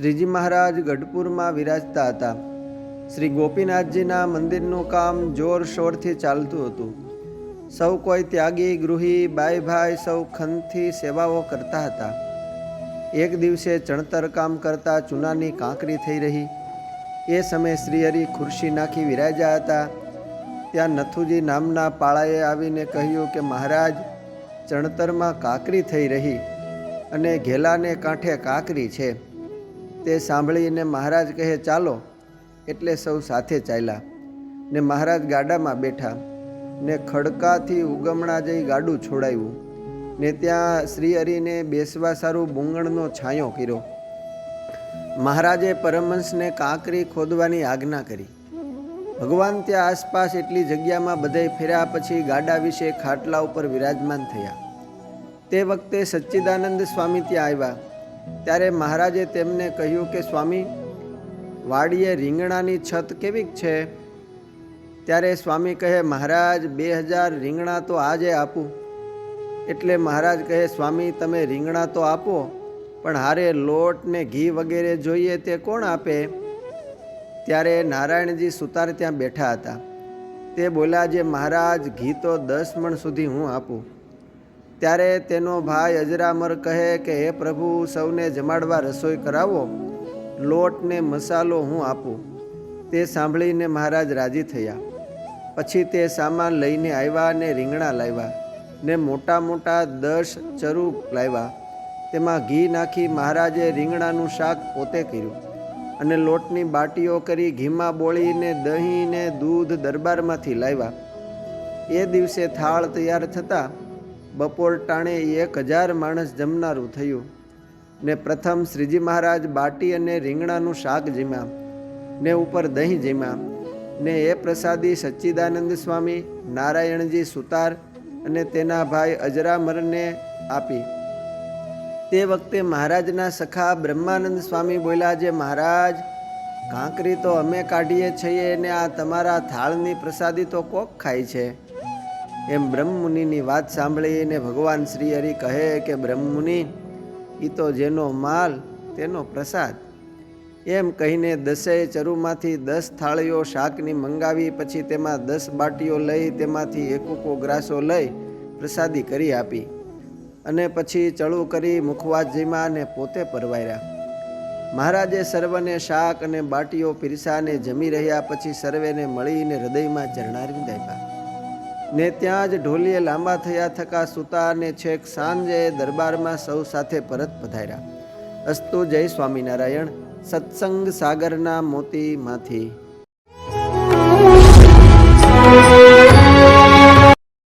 શ્રીજી મહારાજ ગઢપુરમાં વિરાજતા હતા. શ્રી ગોપીનાથજીના મંદિરનું કામ જોરશોરથી ચાલતું હતું. સૌ કોઈ ત્યાગી, ગૃહી બાઈ ભાઈ સૌ ખનથી સેવાઓ કરતા હતા. એક દિવસે ચણતર કામ કરતા ચૂનાની કાંકરી થઈ રહી. એ સમયે શ્રીહરિ ખુરશી નાખી વિરાજ્યા હતા. ત્યાં નથુજી નામના પાળાએ આવીને કહ્યું કે, મહારાજ, ચણતરમાં કાંકરી થઈ રહી અને ઘેલાને કાંઠે કાંકરી છે. તે સાંભળીને મહારાજ કહે, ચાલો. એટલે સૌ સાથે ચાલ્યા ને મહારાજ ગાડામાં બેઠા ને ખડકાથી ઉગમણા જઈ ગાડું છોડાયું ને ત્યાં શ્રી હરિને બેસવા સારું બુંગણનો છાંયો કર્યો. મહારાજે પરમહંસને કાંકરી ખોદવાની આજ્ઞા કરી. ભગવાન ત્યાં આસપાસ એટલી જગ્યામાં બધે ફેર્યા પછી ગાડા વિશે ખાટલા ઉપર વિરાજમાન થયા. તે વખતે સચ્ચિદાનંદ સ્વામી ત્યાં આવ્યા ત્યારે મહારાજે તેમને કહ્યું કે, સ્વામી, વાડીએ રીંગણાની છત કેવી છે? ત્યારે સ્વામી કહે, મહારાજ, બે હજાર રીંગણા તો આજે આપું. એટલે મહારાજ કહે, સ્વામી, તમે રીંગણા તો આપો, પણ હારે લોટ ને ઘી વગેરે જોઈએ તે કોણ આપે? ત્યારે નારાયણજી સુતાર ત્યાં બેઠા હતા. તે બોલ્યા જે મહારાજ, ઘી તો દસ મણ સુધી હું આપું. ત્યારે તેનો ભાઈ અજરામર કહે કે, હે પ્રભુ, સૌને જમાડવા રસોઈ કરાવો. લોટને મસાલો હું આપું. તે સાંભળીને મહારાજ રાજી થયા. પછી તે સામાન લઈને આવ્યા ને રીંગણા લાવ્યા ને મોટા મોટા દસ ચરુ લાવ્યા. તેમાં ઘી નાખી મહારાજે રીંગણાનું શાક પોતે કર્યું અને લોટની બાટીઓ કરી ઘીમાં બોળીને દહીં ને દૂધ દરબારમાંથી લાવ્યા. એ દિવસે થાળ તૈયાર થતાં બપોર ટાણે એક હજાર માણસ જમનારું થયું ને પ્રથમ શ્રીજી મહારાજ બાટી અને રીંગણાનું શાક જીમ્યા ને ઉપર દહીં જીમ્યા ને એ પ્રસાદી સચ્ચિદાનંદ સ્વામી, નારાયણજી સુતાર અને તેના ભાઈ અજરામરને આપી. તે વખતે મહારાજના સખા બ્રહ્માનંદ સ્વામી બોલ્યા જે મહારાજ, કાંકરી તો અમે કાઢીએ છીએ ને આ તમારા થાળની પ્રસાદી તો કોક ખાય છે. એમ બ્રહ્મમુનિની વાત સાંભળીને ભગવાન શ્રી હરિ કહે કે, બ્રહ્મમુનિ એ તો જેનો માલ, તેનો પ્રસાદ. એમ કહીને દસેય ચરુમાંથી દસ થાળીઓ શાકની મંગાવી, પછી તેમાં દસ બાટીઓ લઈ, તેમાંથી એકુકો ગ્રાસો લઈ પ્રસાદી કરી આપી અને પછી ચળું કરી મુખવાસજીમાં અને પોતે પરવાર્યા. મહારાજે સર્વને શાક અને બાટીઓ પીરસાને જમી રહ્યા, પછી સર્વેને મળીને હૃદયમાં ચરણારવિંદ આપ્યા ને ત્યાં જ ઢોલીએ લાંબા થયા થકા સુતા અને છેક સાંજે દરબારમાં સૌ સાથે પરત પધાર્યા. અસ્તુ જય સ્વામિનારાયણ. સત્સંગ સાગરના મોતીમાંથી.